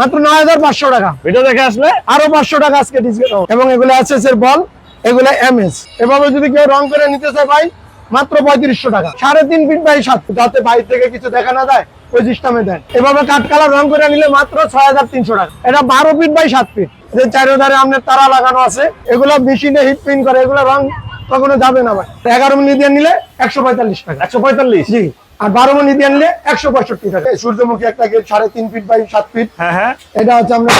মাত্র নয় হাজার পাঁচশো টাকা। ভিডিও দেখে আসলে? আরও পাঁচশো টাকা আজকে ডিসকাউন্ট এবং এগুলো এসএস এর বল এগুলো এমএস এভাবে যদি কেউ রং করে নিতে চায় ভাই মাত্র পঁয়ত্রিশশো টাকা। সাড়ে তিন ফিট বাই সাত যাতে বাইরে থেকে কিছু দেখা না যায় ওই সিস্টেমে দেন। এভাবে কাঠ কালার রং করে নিলে মাত্র ছয় হাজার তিনশো টাকা। এটা বারো ফিট বাই সাত ফিট যে চারিধারে আপনার তারা লাগানো আছে এগুলো মেশিনে হিট প্রিন্ট করে এগুলো রং কখনো যাবে না ভাই। এগারো মিনিট দিয়ে নিলে একশো পঁয়তাল্লিশ টাকা। একশো পঁয়তাল্লিশ? জি। আর বারো মিনিট দিয়ে নিলে একশো পঁয়ষট্টি টাকা। সূর্যমুখী একটা গেট সাড়ে তিন ফিট বাই সাত ফিট হ্যাঁ হ্যাঁ। এটা হচ্ছে আমরা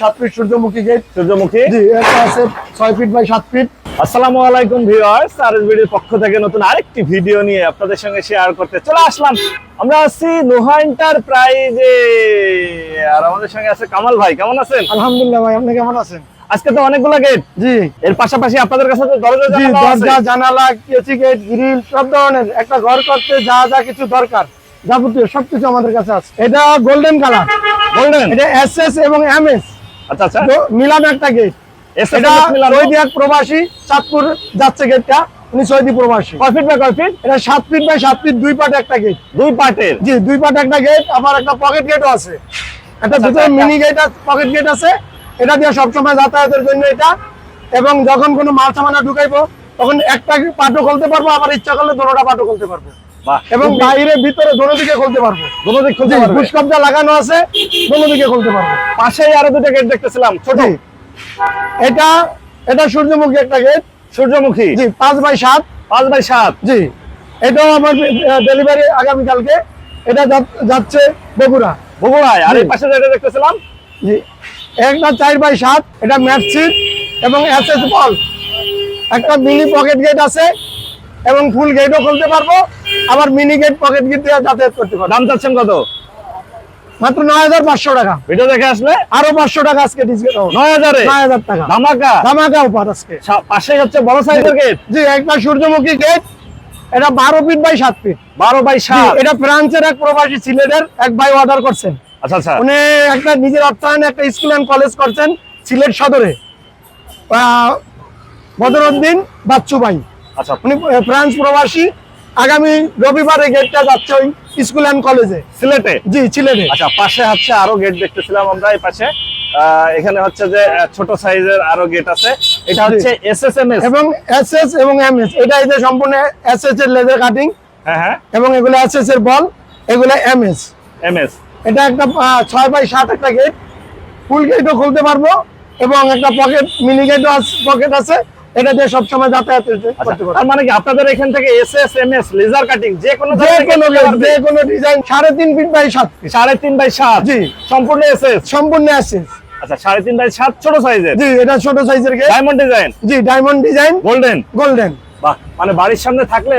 সাত ফিট সূর্যমুখী গেট সূর্যমুখী? জি এটা আছে ছয় ফিট বাই সাত ফিট আসসালামু আলাইকুম ভিউয়ার্স আরএস ভিডিওর পক্ষ থেকে নতুন আরেকটি ভিডিও নিয়ে আপনাদের সঙ্গে শেয়ার করতে চলে আসলাম। আমরা আছি নোহা এন্টারপ্রাইজে আর আমাদের সঙ্গে আছে কামাল ভাই কেমন আছেন? আলহামদুলিল্লাহ ভাই আপনি কেমন আছেন? আজকে তো অনেকগুলো গেট জি। এর পাশাপাশি আপনাদের কাছে তো দরজা আছে। দরজা জানালা কেসি গেট গ্রিল সব ধরনের। একটা ঘর করতে যা যা কিছু দরকার যাবতীয় সবকিছু আমাদের কাছে আছে। এটা গোল্ডেন কালার বললেন এটা এসএস এবং এমএস আচ্ছা আচ্ছা। মিলানো একটা গেট এটা মিলানো। সৌদি এক প্রবাসী চাঁদপুর যাচ্ছে গেটটা উনি সৌদি প্রবাসী। কয় ফিট বাই কয় ফিট এটা সাত ফিট বাই সাত ফিট দুই পাটে একটা গেট দুই পার্টের জি দুই পাট একটা গেট আবার একটা পকেট গেটও আছে। একটা ভিতরে। মিনি গেট পকেট গেট আছে। এটা দিয়ে সবসময় যাতায়াতের জন্য এটা। এবং যখন কোনো মাল সামানা ঢুকাইবো তখন একটা পাটও খুলতে পারব আবার ইচ্ছা করলে দোনোটা পাটও খুলতে পারব। এবং বাইরে ভিতরে দোনো দিকে খুলতে পারব। দুটো দিক খুলতে পারবে। ঘুষকবজা লাগানো আছে দোনো দিকে খুলতে পারব। পাশেই আরও দুটো গেট দেখতেছিলাম ছোট। এটা এটা সূর্যমুখী একটা গেট সূর্যমুখী? জি পাঁচ বাই সাত। পাঁচ বাই সাত? জি এটাও আমার ডেলিভারি আগামীকালকে। এটা যাচ্ছে বগুড়া। বগুড়ায়? আর এই পাশে যেটা দেখতেছিলাম? জি। একটা চার বাই সাত এটা ম্যাট সিট এবং এসএস বল। একটা মিনি পকেট গেট আছে এবং ফুল গেটও খুলতে পারব। আবার মিনি গেট পকেট গেট দিয়ে যাতায়াত করতে পারব। দাম চাচ্ছেন কত? মাত্র নয় হাজার পাঁচশো টাকা। ভিডিও দেখে আসলে? আরও পাঁচশো টাকা আজকে নয় হাজারে? নয় হাজার টাকা। ধামাকা? ধামাকা উপহার আজকে। পাশেই হচ্ছে বড় সাইজের গেট জি একটা সূর্যমুখী গেট এটা বারো ফিট বাই সাত ফিট বারো বাই সাত? এটা ফ্রান্সের এক প্রবাসী সিলেটের এক ভাই অর্ডার করছেন। আচ্ছা আচ্ছা। উনি একটা নিজের অর্থায়নে একটা স্কুল অ্যান্ড কলেজ করছেন সিলেট সদরে। আহ, বদরুদ্দিন বাচ্চু ভাই আচ্ছা। উনি ফ্রান্স প্রবাসী। আগামী রবিবারে গেটটা যাচ্ছে ওই স্কুল অ্যান্ড কলেজে সিলেটে? জি সিলেটে। আচ্ছা পাশে হচ্ছে আরও গেট দেখতেছিলাম আমরা এই পাশে। এখানে হচ্ছে যে ছোট সাইজের আরও গেট আছে। এটা হচ্ছে এস এস এম এস এবং এসএস এবং এমএস এটা এই যে সম্পূর্ণ এসএস এর লেজার কাটিং হ্যাঁ হ্যাঁ। এবং এগুলো এসএস এর বল এগুলো এমএস এম এস এটা একটা ছয় বাই সাত একটা গেট ফুল গেটও খুলতে পারব এবং একটা পকেট মিনি গেটও পকেট আছে এটা দিয়ে সবসময় যাতায়াত করতে তার মানে কি আপনাদের এখান থেকে S S M S laser cutting যে কোনো যে কোনো? যে কোনো ডিজাইন সাড়ে তিন ফিট বাই সাত সাড়ে তিন বাই সাত। জি। সম্পূর্ণ এস এস সম্পূর্ণ এসএস আচ্ছা সাড়ে তিন বাই সাত ছোট সাইজের জি এটা ছোট সাইজের গেট ডায়মন্ড ডিজাইন জি ডায়মন্ড ডিজাইন গোল্ডেন গোল্ডেন বাহ মানে বাড়ির সামনে থাকলে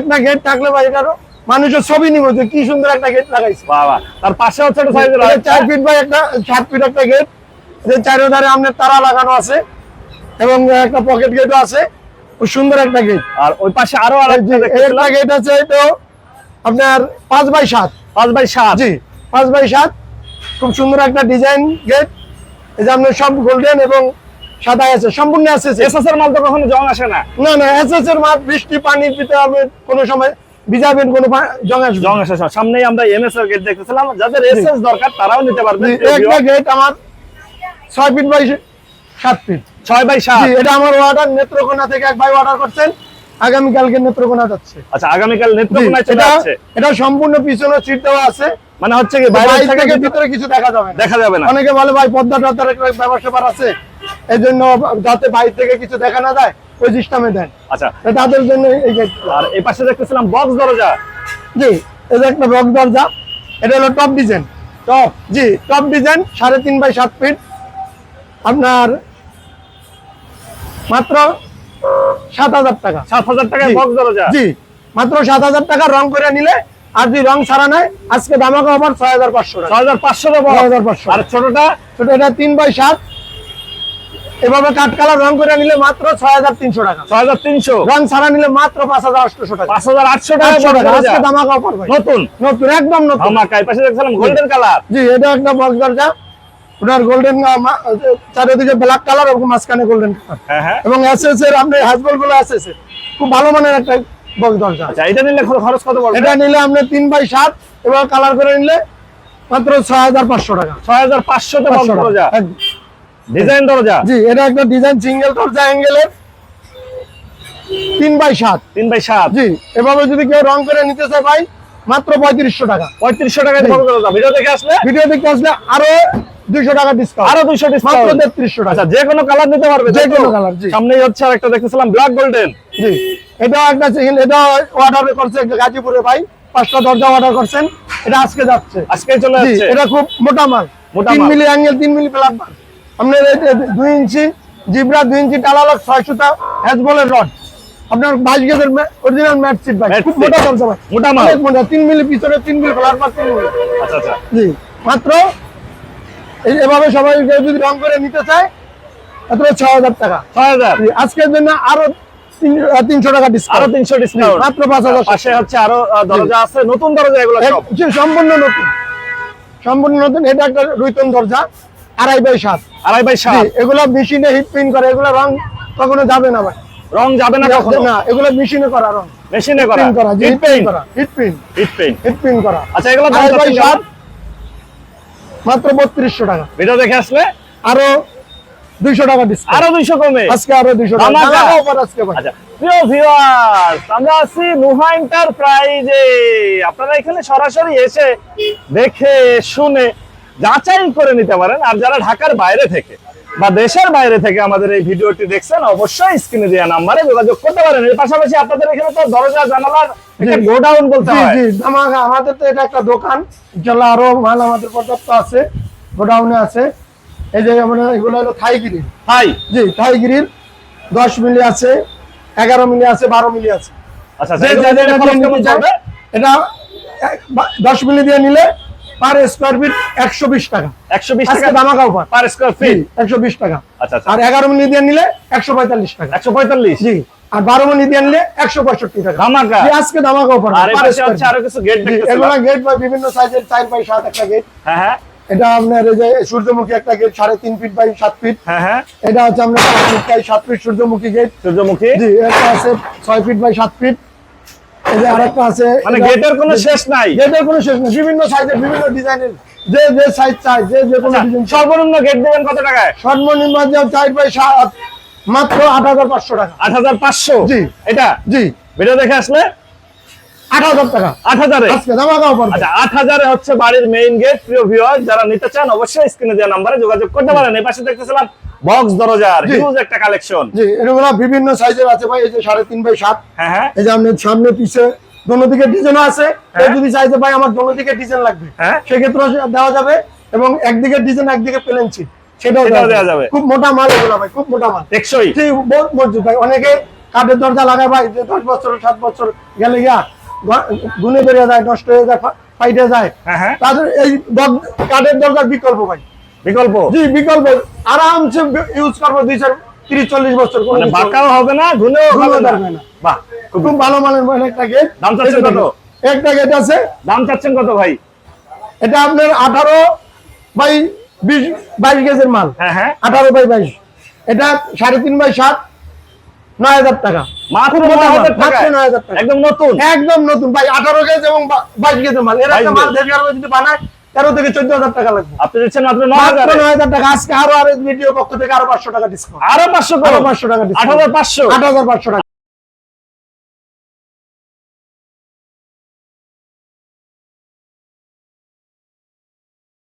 একটা গেট থাকলে ভাই এটারও। মানুষের ছবি নিব যে কি সুন্দর একটা গেট লাগাইছে। বাহ তার পাশে হচ্ছে সাইজের এটা চার ফিট বাই একটা সাত ফিট একটা গেট যে চারিধারে আপনার তারা লাগানো আছে এবং একটা পকেট গেটও আছে। খুব সুন্দর একটা গেট আর ওই পাশে আরও একটা গেট আছে এটা আপনার পাঁচ বাই সাত। পাঁচ বাই সাত। জি পাঁচ বাই সাত। খুব সুন্দর একটা ডিজাইন গেট এই যে আপনার সব গোল্ডেন এবং সাদা আছে সম্পূর্ণ আছে এস এস এর মাল তো কখনো জং আসে না। না না এসএস এর মাল বৃষ্টি পানি পিতে হবে কোনো সময়। ভিজাবেন কোনো পা- জং আসবে জং আসে সামনেই আমরা গেট দেখতেছিলাম। যাদের এস এস দরকার তারাও নিতে পারবে। একটা গেট আমার ছয় ফিট বাই সাত ফিট ছয় বাই সাত? জি এটা আমার অর্ডার নেত্রকোনা থেকে এক ভাই অর্ডার করছেন। আগামীকালকে নেত্রকোনা যাচ্ছে। আচ্ছা আগামীকাল জি, নেত্রকোনায় চলে আসছে এটা সম্পূর্ণ পিছনে সিট দেওয়া আছে। মানে হচ্ছে কি বাইরে থেকে ভিতরে ভিতরে কিছু দেখা যাবে না। দেখা যাবে না। অনেকে বলে ভাই পদ্মা টদ্মার একটা ব্যাপার আছে। এই জন্য যাতে বাইরে থেকে কিছু দেখা না যায় ওই সিস্টেমে দেন। আচ্ছা। তাদের জন্য এই আর এই পাশে দেখতেছিলাম বক্স দরজা। জি যে একটা বক্স দরজা এটা হলো টপ ডিজাইন টপ জি টপ ডিজাইন সাড়ে তিন বাই সাত ফিট আপনার মাত্র সাত হাজার টাকা। সাত হাজার টাকায় বক্স দরজা। জি মাত্র সাত হাজার টাকা রং করে নিলে আর যদি রং ছাড়া নেয় আজকে দামাকা অফার ছয় হাজার পাঁচশো ছয় হাজার পাঁচশো ছয় হাজার পাঁচশো। আর ছোটটা? ছোট এটা তিন বাই সাত। এভাবে কাঠ কালার রং করে নিলে মাত্র ছয় হাজার তিনশো টাকা। ছয় হাজার তিনশো? রং ছাড়া নিলে মাত্র পাঁচ হাজার আটশো টাকা। পাঁচ হাজার আটশো টাকা আজকে দামাকা অফার নতুন? নতুন একদম নতুন। ধামাকা। এই পাশে দেখছিলাম গোল্ডেন কালার জি এটা একটা বক্স দরজা গোল্ডেন চারিদিকে ব্ল্যাক কালার এবং মাঝখানে গোল্ডেন কালার হ্যাঁ হ্যাঁ। এবং এসএস এর আপনি হ্যাজবলগুলো এসএস এর খুব ভালো মানের একটা বক্স দরজা আচ্ছা এটা নিলে খর- খরচ কত পড়বে? এটা নিলে আপনি তিন বাই সাত এবার কালার করে নিলে মাত্র ছয় হাজার পাঁচশো টাকা। ছয় হাজার পাঁচশো টাকা। ডিজাইন দরজা? জি এটা একটা ডিজাইন সিঙ্গেল দরজা অ্যাঙ্গেলের তিন বাই সাত। তিন বাই সাত। জি এভাবে যদি কেউ রং করে নিতে চায় ভাই মাত্র পঁয়ত্রিশশো টাকা। পঁয়ত্রিশশো দরজা ভিডিও দেখে আসলে? ভিডিও দেখতে আসলে আরও দুইশো টাকা ডিসকাউন্ট আরও দুইশো ডিসকাউন্ট তেত্রিশশো টাকা। আচ্ছা যে কোনো কালার নিতে পারবে যে কোনো colour, সামনেই হচ্ছে আর দেখতেছিলাম ব্ল্যাক গোল্ডেন জি এটাও একটা single, অর্ডার করছে গাজীপুরে ভাই। পাঁচটা দরজা অর্ডার করছেন। এটা আজকে যাচ্ছে। আজকে চলে যাচ্ছে। এটা খুব মোটা মাল। মোটা তিন মিলি। অ্যাঙ্গেল তিন মিলি প্লাট আপনার দুই ইঞ্চি জিব্রা দুই ইঞ্চি টালালক ছয় সুতা হ্যাজবলের রড আপনার বাইশ গেজের অরিজিনাল ম্যাট সিট ভাই খুব মোটা দরজা ভাই মোটা মাল। মোটা তিন মিলি পিছনে তিন মিলি প্লাট মাল তিন মিলি। আচ্ছা আচ্ছা। জি। মাত্র এই এভাবে সবাই কেউ যদি রং করে নিতে চায় মাত্র ছ হাজার টাকা। ছয় হাজার। জি, আজকের জন্য আরও তিন- তিনশো টাকা আরও তিনশো ডিসকাউন্ট মাত্র পাঁচ হাজার পাশে হচ্ছে আরও দরজা আছে নতুন দরজা এগুলো সম্পূর্ণ নতুন। সম্পূর্ণ নতুন। এটা একটা রুইতন দরজা। আড়াই বাই সাত। আড়াই বাই সাত। এগুলো মেশিনে হিট প্রিন্ট করে এগুলো রং কখনো যাবে না ভাই। রং যাবে না কখনো? না এগুলো মেশিনে করা রং। মেশিনে করা? প্রিন্ট করা হিট প্রিন্ট করা heat print heat paint heat print করা। আচ্ছা এগুলো দাম আড়াই বাই সাত মাত্র বত্রিশশো টাকা। ভিডিও দেখে আসলে? আরও দুইশো টাকা ডিসকাউন্ট আরও দুইশো কমে? আজকে আরও দুইশো টাকা। ধামাকা। ধামাকা offer আজকে আচ্ছা প্রিয় ভিউয়ার্স আমরা আছি নুহা এন্টারপ্রাইজে আপনারা এখানে সরাসরি এসে দেখে শুনে যাচাই করে নিতে পারেন। আর যারা ঢাকার বাইরে থেকে বা দেশের বাইরে থেকে আমাদের এই ভিডিওটি দেখছেন অবশ্যই স্ক্রিনে দেওয়া নাম্বারে যোগাযোগ করতে পারেন। এর পাশাপাশি আপনাদের এখানে তো দরজা জানালার একটা গোডাউন বলতে হয়। জি আমাদের তো এটা একটা দোকান। আরও মাল আমাদের পর্যাপ্ত আছে গোডাউনে আছে। এই যে আমরা এগুলো হলো থাই গ্রিল। হাই জি থাই গ্রিল। দশ মিলি আছে এগারো মিলি আছে বারো মিলি আছে। আচ্ছা এটা এক- বা- দশ মিলি দিয়ে নিলে পার স্কোয়ার ফিট একশো বিশ টাকা। একশো বিশ আজকে টাকা ধামাকা অফার পার স্কোয়ার ফিট একশো বিশ টাকা। আচ্ছা আচ্ছা। আর এগারো মিলি দিয়ে নিলে একশো পঁয়তাল্লিশ টাকা। একশো পঁয়তাল্লিশ? জি আর বারো মিলি দিয়ে নিলে একশো পঁয়ষট্টি টাকা। ধামাকা। আজকে ধামাকা অফার আর এই হচ্ছে আরও কিছু গেট দেখতেছিলাম এগুলা গেট বা বিভিন্ন সাইজের চার বাই সাত একটা গেট হ্যাঁ হ্যাঁ। এটা আপনার এই যে সূর্যমুখী একটা গেট সাড়ে তিন ফিট বাই সাত ফিট হ্যাঁ হ্যাঁ। এটা হচ্ছে আপনার পাঁচ ফিট বাই সাত ফিট সূর্যমুখী গেট সূর্যমুখী? জি এটা আছে ছয় ফিট বাই সাত ফিট এই যে আরেকটা আছে মানে গেটের কোনো শেষ নাই? গেটের কোনো শেষ নেই। বিভিন্ন সাইজের বিভিন্ন ডিজাইনের যে যে সাইজ চাই যে যে কোনো ডিজাইন সর্বনিম্ন গেট দেবেন কত টাকায়? সর্বনিম্ন যে চার বাই সাত মাত্র আট হাজার পাঁচশো টাকা। আট হাজার পাঁচশো? জি। এটা? জি। ভিডিও দেখে আসলে? আট হাজার টাকা। আট হাজারে? আচ্ছা আট হাজারে হচ্ছে বাড়ির মেইন গেট প্রিয় ভিউয়ার যারা নিতে চান অবশ্যই স্ক্রিনে দেওয়া নাম্বারে যোগাযোগ করতে পারেন। এই পাশে দেখতেছিলাম বক্স দরজার হিউজ একটা কালেকশন জি এগুলো বিভিন্ন সাইজের আছে ভাই এই যে সাড়ে তিন বাই সাত। হ্যাঁ হ্যাঁ। এই যে আপনার সামনে পিছে দোনো দিকে ডিজাইন আছে। কেউ হ্যাঁ। যদি চাইতে ভাই আমার দোনো দিকে ডিজাইন লাগবে। হ্যাঁ। সেক্ষেত্রে দেওয়া যাবে এবং একদিকে ডিজাইন একদিকে প্লেন ছিল সেটাও দেওয়া যাবে। খুব মোটা মাল এগুলো ভাই খুব মোটা মাল। টেকসই। জি বহুত মজবুত ভাই। অনেকে কাঠের দরজা লাগায় ভাই যে দশ বছর সাত বছর গেলে গিয়া গুনে বেরিয়ে যায় নষ্ট হয়ে যায় ফাইটে যায়। হ্যাঁ হ্যাঁ। তাদের এই কাঠের দরজার বিকল্প ভাই। বিকল্প? জি বিকল্প। আরামসে ইউজ করব দুই চার তিরিশ চল্লিশ বছর মানে বাঁকাও হবে না ঘুনেও হবে না। বাহ খুব ভালো মানের মানে একটা গেট দাম চাচ্ছেন কত? একটা গেট আছে। দাম চাচ্ছেন কত ভাই? এটা আপনার আঠারো বাই বিশ বাইশ গেজের মাল। হ্যাঁ হ্যাঁ। আঠারো বাই বাইশ। এটা সাড়ে তিন বাই সাত নয় হাজার টাকা। মাত্র নয় হাজার টাকা নয় হাজার টাকা। একদম নতুন। একদম নতুন। ভাই আঠারো গেজ এবং বাইশ গেজের মাল। এর একটা 22 মাল যদি বানায় তেরো থেকে চোদ্দ হাজার টাকা লাগবে। আপনি দিচ্ছেন মাত্র নয় হাজার। নয় হাজার টাকা। আজকে আরও আর ভিডিও পক্ষ থেকে আরও পাঁচশো টাকা ডিসকাউন্ট আরও পাঁচশো আরও পাঁচশো টাকা আট হাজার পাঁচশো। আট হাজার পাঁচশো টাকা।